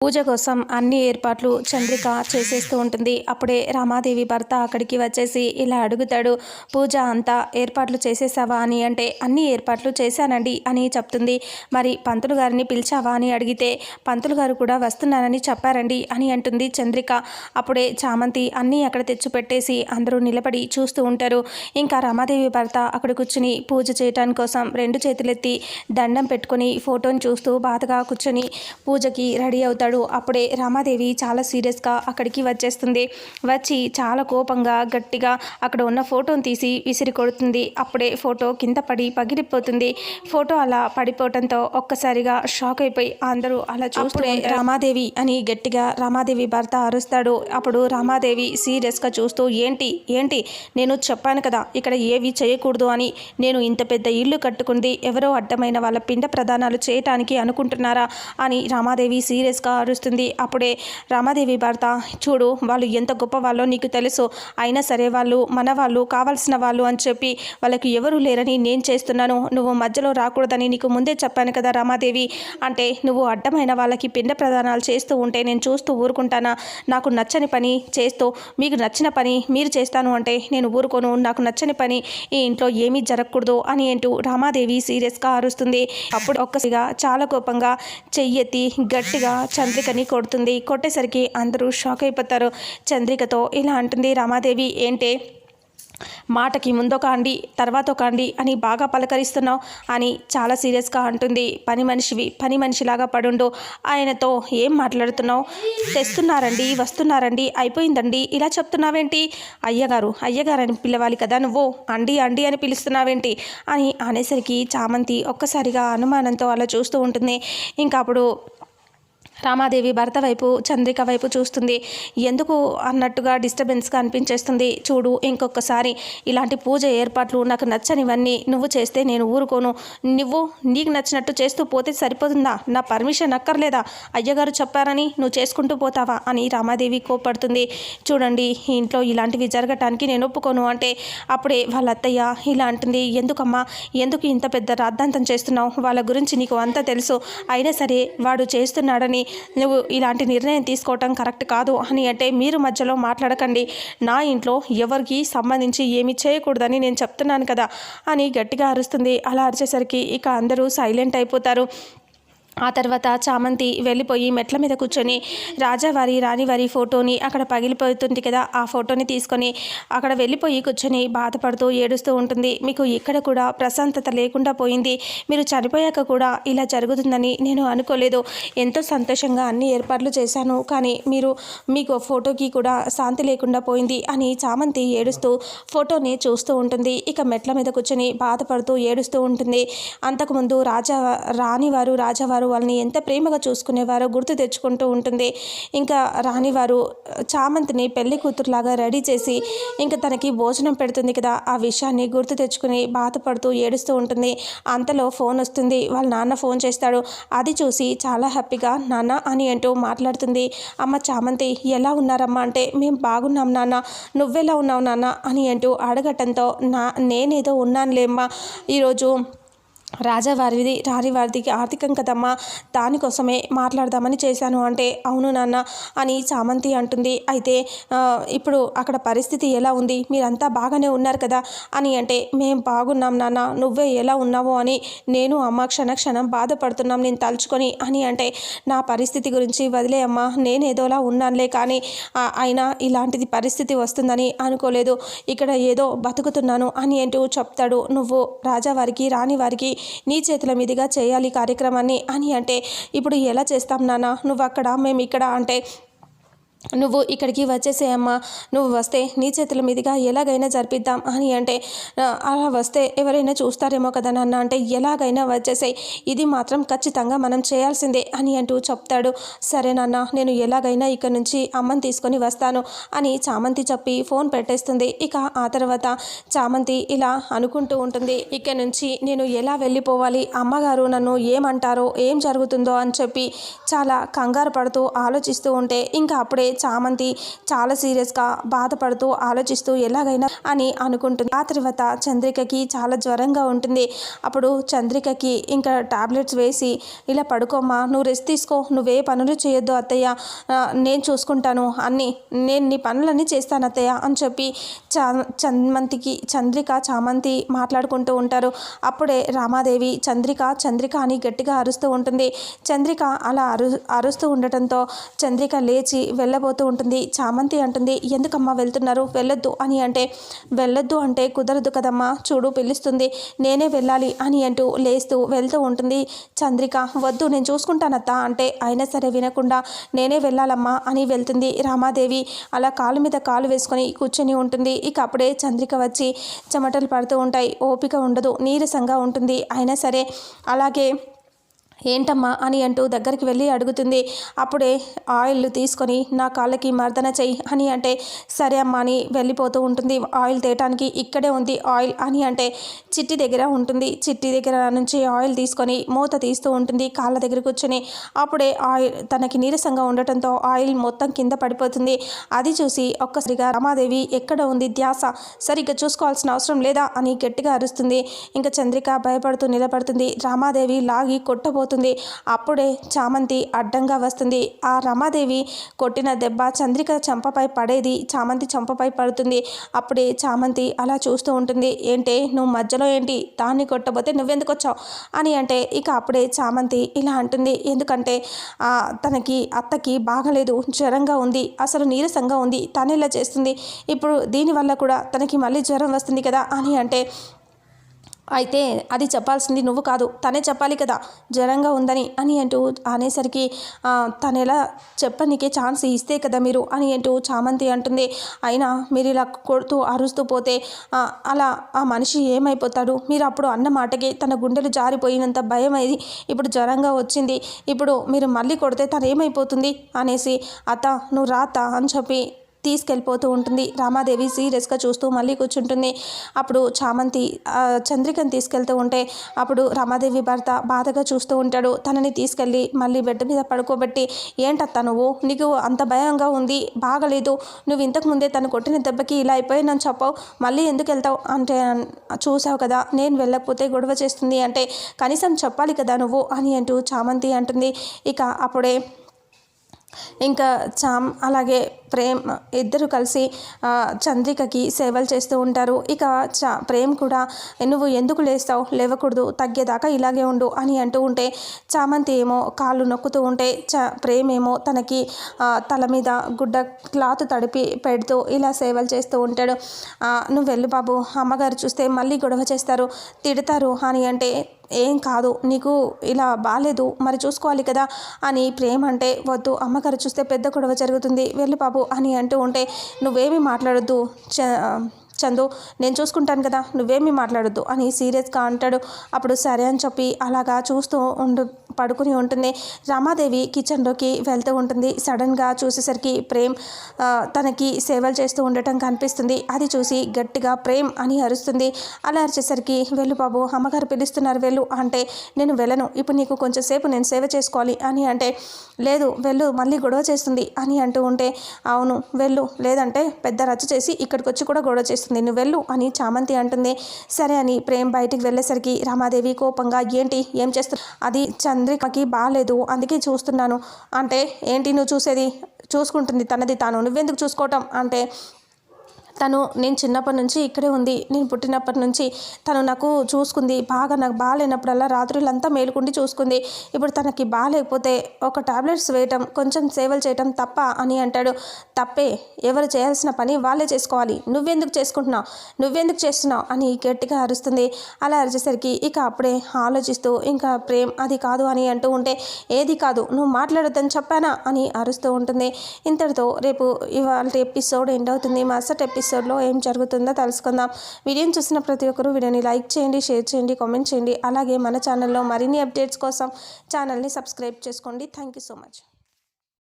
పూజ కోసం అన్ని ఏర్పాట్లు చంద్రిక చేసేస్తూ ఉంటుంది. అప్పుడే రామాదేవి భర్త అక్కడికి వచ్చేసి ఇలా అడుగుతాడు పూజ అంతా ఏర్పాట్లు చేసేసావా అని? అంటే అన్ని ఏర్పాట్లు చేశానండి అని చెప్తుంది. మరి పంతులు గారిని పిలిచావా అని అడిగితే పంతులు గారు కూడా వస్తున్నారని చెప్పారండి అని అంటుంది చంద్రిక. అప్పుడే చామంతి అన్నీ అక్కడ తెచ్చిపెట్టేసి అందరూ నిలబడి చూస్తూ ఉంటారు. ఇంకా రామాదేవి భర్త అక్కడ కూర్చుని పూజ చేయటానికి కోసం రెండు చేతులెత్తి దండం పెట్టుకొని ఫోటోని చూస్తూ బాధగా కూర్చొని పూజకి రెడీ అవుతాడు. అప్పుడే రామాదేవి చాలా సీరియస్గా అక్కడికి వచ్చేస్తుంది. వచ్చి చాలా కోపంగా గట్టిగా అక్కడ ఉన్న ఫోటోని తీసి విసిరి కొడుతుంది. అప్పుడే ఫోటో కింద పడి పగిలిపోతుంది. ఫోటో అలా పడిపోవటంతో ఒక్కసారిగా షాక్ అయిపోయి అందరూ అలా చూస్తే రామాదేవి అని గట్టిగా రామాదేవి భర్త అరుస్తాడు. అప్పుడు రామాదేవి సీరియస్గా చూస్తూ ఏంటి? ఏంటి? నేను చెప్పాను కదా ఇక్కడ ఏవి చేయకూడదు అని. నేను ఇంత పెద్ద ఇల్లు కట్టుకుంది. ఎవరో అడ్డమైన వాళ్ళ పిండ ప్రదానాలు చేయటానికి అనుకుంటున్నారా? అని రామాదేవి సీరియస్గా అరుస్తుంది అప్పుడే రామాదేవి భర్త చూడు వాళ్ళు ఎంత గొప్ప వాళ్ళో నీకు తెలుసు. అయినా సరే వాళ్ళు మన వాళ్ళు కావాల్సిన వాళ్ళు అని చెప్పి వాళ్ళకి ఎవరు లేరని నేను చేస్తున్నాను. నువ్వు మధ్యలో రాకూడదని నీకు ముందే చెప్పాను కదా రామాదేవి. అంటే నువ్వు అడ్డమైన వాళ్ళకి పిండ ప్రదానాలు చేస్తూ ఉంటే నేను చూస్తూ ఊరుకుంటానా? నాకు నచ్చని పని చేస్తూ మీకు నచ్చిన పని మీరు చేస్తాను అంటే నేను ఊరుకోను. నాకు నచ్చని పని ఈ ఇంట్లో ఏమీ జరగకూడదు అని అంటూ రామాదేవి సీరియస్గా అరుస్తుంది. అప్పుడు ఒక్కసిగా చాలా కోపంగా చెయ్యెత్తి గట్టిగా చంద్రికని కొడుతుంది. కొట్టేసరికి అందరూ షాక్ అయిపోతారు. చంద్రికతో ఇలా అంటుంది రామాదేవి ఏంటే? మాటకి ముందొక అండి తర్వాత ఒక అండి అని బాగా పలకరిస్తున్నావు అని చాలా సీరియస్గా అంటుంది. పని మనిషివి పని మనిషిలాగా పడుండు. ఆయనతో ఏం మాట్లాడుతున్నావు? తెస్తున్నారండి వస్తున్నారండి అయిపోయిందండి. ఇలా చెప్తున్నావేంటి? అయ్యగారు అయ్యగారు అని పిలవాలి కదా నువ్వు? అండి అండి అని పిలుస్తున్నావేంటి? అని అనేసరికి చామంతి ఒక్కసారిగా అనుమానంతో అలా చూస్తూ ఉంటుంది. ఇంకా అప్పుడు రామాదేవి భర్త వైపు చంద్రిక వైపు చూస్తుంది. ఎందుకు అన్నట్టుగా డిస్టర్బెన్స్గా అనిపించేస్తుంది. చూడు ఇంకొకసారి ఇలాంటి పూజ ఏర్పాట్లు నాకు నచ్చనివన్నీ నువ్వు చేస్తే నేను ఊరుకోను. నువ్వు నీకు నచ్చినట్టు చేస్తూ పోతే సరిపోతుందా? నా పర్మిషన్ అక్కర్లేదా? అయ్యగారు చెప్పారని నువ్వు చేసుకుంటూ పోతావా? అని రామాదేవి కోపడుతుంది చూడండి ఇంట్లో ఇలాంటివి జరగటానికి నేను ఒప్పుకోను అంటే అప్పుడే వాళ్ళ అత్తయ్య ఇలా అంటుంది. ఎందుకమ్మా? ఎందుకు ఇంత పెద్ద రాద్ధాంతం చేస్తున్నావు? వాళ్ళ గురించి నీకు అంతా తెలుసు. అయినా సరే వాడు చేస్తున్నాడని నువ్వు ఇలాంటి నిర్ణయం తీసుకోవటం కరెక్ట్ కాదు అని అంటే మీరు మధ్యలో మాట్లాడకండి. నా ఇంట్లో ఎవరికి సంబంధించి ఏమి చేయకూడదని నేను చెప్తున్నాను కదా అని గట్టిగా అరుస్తుంది. అలా అరిచేసరికి ఇక అందరూ సైలెంట్ అయిపోతారు. ఆ తర్వాత చామంతి వెళ్ళిపోయి మెట్ల మీద కూర్చొని రాజావారి రాణివారి ఫోటోని అక్కడ పగిలిపోతుంది కదా ఆ ఫోటోని తీసుకొని అక్కడ వెళ్ళిపోయి కూర్చొని బాధపడుతూ ఏడుస్తూ ఉంటుంది. మీకు ఇక్కడ కూడా ప్రశాంతత లేకుండా పోయింది. మీరు చనిపోయాక కూడా ఇలా జరుగుతుందని నేను అనుకోలేదు. ఎంతో సంతోషంగా అన్ని ఏర్పాట్లు చేశాను. కానీ మీరు మీకు ఫోటోకి కూడా శాంతి లేకుండా పోయింది అని చామంతి ఏడుస్తూ ఫోటోని చూస్తూ ఉంటుంది. ఇక మెట్ల మీద కూర్చొని బాధపడుతూ ఏడుస్తూ ఉంటుంది. అంతకుముందు రాజా రాణివారు రాజావారు వాళ్ళని ఎంత ప్రేమగా చూసుకునేవారో గుర్తు తెచ్చుకుంటూ ఉంటుంది. ఇంకా రానివారు చామంతిని పెళ్ళి కూతురులాగా రెడీ చేసి ఇంకా తనకి భోజనం పెడుతుంది కదా ఆ విషయాన్ని గుర్తు తెచ్చుకుని బాధపడుతూ ఏడుస్తూ ఉంటుంది. అంతలో ఫోన్ వస్తుంది. వాళ్ళ నాన్న ఫోన్ చేస్తాడు. అది చూసి చాలా హ్యాపీగా నాన్న అని అంటూ మాట్లాడుతుంది. అమ్మ చామంతి ఎలా ఉన్నారమ్మా అంటే మేము బాగున్నాం నాన్న. నువ్వెలా ఉన్నావు నాన్న అని అంటూ అడగటంతో నా నేనేదో ఉన్నానులేమ్మా. ఈరోజు రాజావారిది రాణివారిదికి ఆర్థికం కదమ్మా. దానికోసమే మాట్లాడదామని చేశాను అంటే అవును నాన్న అని చామంతి అంటుంది. అయితే ఇప్పుడు అక్కడ పరిస్థితి ఎలా ఉంది? మీరంతా బాగానే ఉన్నారు కదా అని అంటే మేము బాగున్నాం నాన్న. నువ్వే ఎలా ఉన్నావో అని నేను అమ్మ క్షణ క్షణం బాధపడుతున్నాం నేను తలుచుకొని అని అంటే నా పరిస్థితి గురించి వదిలే అమ్మా. నేను ఏదోలా ఉన్నానులే కానీ అయినా ఇలాంటిది పరిస్థితి వస్తుందని అనుకోలేదు. ఇక్కడ ఏదో బతుకుతున్నాను అని అంటూ చెప్తాడు. నువ్వు రాజావారికి రాణివారికి నీ చేతుల మీదుగా చేయాలి కార్యక్రమాన్ని అని అంటే ఇప్పుడు ఎలా చేస్తాం నాన్న? నువ్వు అక్కడ మేము ఇక్కడ అంటే నువ్వు ఇక్కడికి వచ్చేసేయమ్మా నువ్వు వస్తే నీ చేతుల మీదుగా ఎలాగైనా జరిపిద్దాం అని అంటే అలా వస్తే ఎవరైనా చూస్తారేమో కదా నాన్న అంటే ఎలాగైనా వచ్చేసాయి. ఇది మాత్రం ఖచ్చితంగా మనం చేయాల్సిందే అని అంటూ చెప్తాడు. సరే నాన్న నేను ఎలాగైనా ఇక్కడ నుంచి అమ్మని తీసుకొని వస్తాను అని చామంతి చెప్పి ఫోన్ పెట్టేస్తుంది. ఇక ఆ తర్వాత చామంతి ఇలా అనుకుంటూ ఉంటుంది ఇక్కడ నుంచి నేను ఎలా వెళ్ళిపోవాలి? అమ్మగారు నన్ను ఏమంటారో ఏం జరుగుతుందో? అని చెప్పి చాలా కంగారు పడుతూ ఆలోచిస్తూ ఉంటే ఇంకా అప్పుడే చామంతి చాలా సీరియస్గా బాధపడుతూ ఆలోచిస్తూ ఎలాగైనా అని అనుకుంటుంది. ఆ తర్వాత చంద్రికకి చాలా జ్వరంగా ఉంటుంది. అప్పుడు చంద్రికకి ఇంకా టాబ్లెట్స్ వేసి ఇలా పడుకోమ్మా నువ్వు రెస్ట్ తీసుకో నువ్వే పనులు చేయొద్దు అత్తయ్య నేను చూసుకుంటాను అన్ని నేను నీ పనులన్నీ చేస్తాను అత్తయ్య అని చెప్పి చా చంద్రమంతికి చంద్రిక చామంతి మాట్లాడుకుంటూ ఉంటారు. అప్పుడే రామాదేవి చంద్రిక చంద్రిక అని గట్టిగా అరుస్తూ ఉంటుంది. చంద్రిక అలా అరు అరుస్తూ ఉండటంతో చంద్రిక లేచి వెళ్ళ వెళ్ళబోతూ ఉంటుంది. చామంతి అంటుంది ఎందుకమ్మా వెళ్తున్నారు? వెళ్ళొద్దు అని అంటే వెళ్ళొద్దు అంటే కుదరదు కదమ్మా చూడు పిలుస్తుంది. నేనే వెళ్ళాలి అని అంటూ లేస్తూ వెళ్తూ ఉంటుంది. చంద్రిక వద్దు నేను చూసుకుంటానత్తా అంటే అయినా సరే వినకుండా నేనే వెళ్ళాలమ్మా అని వెళ్తుంది రామాదేవి. అలా కాలు మీద కాలు వేసుకొని కూర్చొని ఉంటుంది. ఇక అప్పుడే చంద్రిక వచ్చి చెమటలు పడుతూ ఉంటాయి. ఓపిక ఉండదు నీరసంగా ఉంటుంది. అయినా సరే అలాగే ఏంటమ్మా అని అంటూ దగ్గరికి వెళ్ళి అడుగుతుంది. అప్పుడే ఆయిల్ తీసుకొని నా కాళ్ళకి మర్దన చెయ్యి అని అంటే సరే అమ్మా అని వెళ్ళిపోతూ ఉంటుంది. ఆయిల్ తేయటానికి ఇక్కడే ఉంది ఆయిల్ అని అంటే చిట్టి దగ్గర ఉంటుంది. చిట్టి దగ్గర నుంచి ఆయిల్ తీసుకొని మూత తీస్తూ ఉంటుంది కాళ్ళ దగ్గర కూర్చొని. అప్పుడే ఆయిల్ తనకి నీరసంగా ఉండటంతో ఆయిల్ మొత్తం కింద పడిపోతుంది. అది చూసి ఒక్కసారిగా రమాదేవి ఎక్కడ ఉంది ధ్యాస? సరిగ్గా చూసుకోవాల్సిన అవసరం లేదా? అని గట్టిగా అరుస్తుంది. ఇంకా చంద్రిక భయపడుతూ నిలబడుతుంది. రామాదేవి లాగి కొట్టబోతుంది పడిపోతుంది అప్పుడే చామంతి అడ్డంగా వస్తుంది. ఆ రమాదేవి కొట్టిన దెబ్బ చంద్రిక చంపపై పడేది చామంతి చంపపై పడుతుంది. అప్పుడే చామంతి అలా చూస్తూ ఉంటుంది. ఏంటే నువ్వు మధ్యలో ఏంటి? దాన్ని కొట్టబోతే నువ్వెందుకు వచ్చావు? అని అంటే ఇక అప్పుడే చామంతి ఇలా అంటుంది. ఎందుకంటే తనకి అత్తకి బాగలేదు. జ్వరంగా ఉంది. అసలు నీరసంగా ఉంది. తను ఇలా చేస్తుంది. ఇప్పుడు దీనివల్ల కూడా తనకి మళ్ళీ జ్వరం వస్తుంది కదా అని అంటే అయితే అది చెప్పాల్సింది నువ్వు కాదు తనే చెప్పాలి కదా జ్వరంగా ఉందని అని అంటూ అనేసరికి తను ఎలా చెప్పనీకే ఛాన్స్ ఇస్తే కదా మీరు అని అంటూ చామంతి అంటుంది. అయినా మీరు ఇలా కొడుతూ అరుస్తూ పోతే అలా ఆ మనిషి ఏమైపోతాడు? మీరు అప్పుడు అన్న మాటకి తన గుండెలు జారిపోయినంత భయం అయింది ఇప్పుడు జ్వరంగా వచ్చింది. ఇప్పుడు మీరు మళ్ళీ కొడితే తను ఏమైపోతుంది అనేసి అత్త నువ్వు రాత అని చెప్పి తీసుకెళ్ళిపోతూ ఉంటుంది. రామాదేవి సీరియస్గా చూస్తూ మళ్ళీ కూర్చుంటుంది. అప్పుడు చామంతి చంద్రికను తీసుకెళ్తూ ఉంటే అప్పుడు రామాదేవి భర్త బాధగా చూస్తూ ఉంటాడు. తనని తీసుకెళ్ళి మళ్ళీ బెడ్ మీద పడుకోబెట్టి ఏంటత్తా నువ్వు? నీకు అంత భయంగా ఉంది. బాగలేదు. నువ్వు ఇంతకు ముందే తను కొట్టిన దెబ్బకి ఇలా అయిపోయిందని చెప్పావు. మళ్ళీ ఎందుకు వెళ్తావు? అంటే చూసావు కదా నేను వెళ్ళకపోతే గొడవ చేస్తుంది అంటే కనీసం చెప్పాలి కదా నువ్వు అని అంటూ చామంతి అంటుంది. ఇక అప్పుడే ఇంకా చామ్ అలాగే ప్రేమ్ ఇద్దరు కలిసి చంద్రికకి సేవలు చేస్తూ ఉంటారు. ఇక చా ప్రేమ్ కూడా నువ్వు ఎందుకు లేస్తావు? లేవకూడదు. తగ్గేదాకా ఇలాగే ఉండు అని అంటూ ఉంటే చామంతి ఏమో కాళ్ళు నొక్కుతూ ఉంటే చ ప్రేమ్ ఏమో తనకి తల మీద గుడ్డ క్లాత్ తడిపి పెడుతూ ఇలా సేవలు చేస్తూ ఉంటాడు. నువ్వు వెళ్ళు బాబు. అమ్మగారు చూస్తే మళ్ళీ గొడవ చేస్తారు. తిడతారు అని అంటే ఏం కాదు నీకు ఇలా బాగాలేదు మరి చూసుకోవాలి కదా అని ప్రేమ అంటే వద్దు అమ్మగారు చూస్తే పెద్ద గొడవ జరుగుతుంది వెళ్ళి బాబు అని అంటూ ఉంటే నువ్వేమీ మాట్లాడొద్దు చందు నేను చూసుకుంటాను కదా నువ్వేమీ మాట్లాడొద్దు అని సీరియస్గా అంటాడు. అప్పుడు సరే అని చెప్పి అలాగా చూస్తూ ఉండు పడుకుని ఉంటుంది రామాదేవి కిచెన్లోకి వెళ్తూ ఉంటుంది. సడన్గా చూసేసరికి ప్రేమ్ తనకి సేవలు చేస్తూ ఉండటం కనిపిస్తుంది. అది చూసి గట్టిగా ప్రేమ్ అని అరుస్తుంది. అలా అరిచేసరికి వెళ్ళు బాబు అమ్మగారు పిలుస్తున్నారు వెళ్ళు అంటే నేను వెళ్ళను. ఇప్పుడు నీకు కొంచెం సేపు నేను సేవ చేసుకోవాలి అని అంటే లేదు వెళ్ళు మళ్ళీ గొడవ చేస్తుంది అని అంటూ ఉంటే అవును వెళ్ళు లేదంటే పెద్ద రచ్చ చేసి ఇక్కడికి వచ్చి కూడా గొడవ చేస్తుంది. నువ్వు వెళ్ళు అని చామంతి అంటుంది. సరే అని ప్రేమ్ బయటికి వెళ్ళేసరికి రామాదేవి కోపంగా ఏంటి? ఏం చేస్తుంది అది చంద్రికకి బాగాలేదు అందుకే చూస్తున్నాను. అంటే ఏంటి నువ్వు చూసేది? చూసుకుంటుంది తనది తాను. నువ్వెందుకు చూసుకోవటం? అంటే తను నేను చిన్నప్పటి నుంచి ఇక్కడే ఉంది. నేను పుట్టినప్పటి నుంచి తను నాకు చూసుకుంది. బాగా నాకు బాగాలేనప్పుడల్లా రాత్రులంతా మేలుకుండి చూసుకుంది. ఇప్పుడు తనకి బాగాలేకపోతే ఒక టాబ్లెట్స్ వేయటం కొంచెం సేవలు చేయటం తప్ప అని అంటాడు. తప్పే ఎవరు చేయాల్సిన పని వాళ్ళే చేసుకోవాలి. నువ్వెందుకు చేసుకుంటున్నావు? నువ్వెందుకు చేస్తున్నావు? అని గట్టిగా అరుస్తుంది. అలా అరిచేసరికి ఇక అప్పుడే ఆలోచిస్తూ ఇంకా ప్రేమ్ అది కాదు అని అంటూ ఉంటే ఏది కాదు నువ్వు మాట్లాడొద్దని చెప్పానా? అని అరుస్తూ ఉంటుంది. ఇంతటితో రేపు ఇవాళ ఎపిసోడ్ ఎండ్ అవుతుంది. మరుసటి ఎపిసోడ్ ఎపిసోడ్లో ఏం జరుగుతుందో తెలుసుకుందాం. వీడియోని చూసిన ప్రతి ఒక్కరూ వీడియోని లైక్ చేయండి షేర్ చేయండి కామెంట్ చేయండి. అలాగే మన ఛానల్లో మరిన్ని అప్డేట్స్ కోసం ఛానల్ని సబ్స్క్రైబ్ చేసుకోండి. Thank you so much.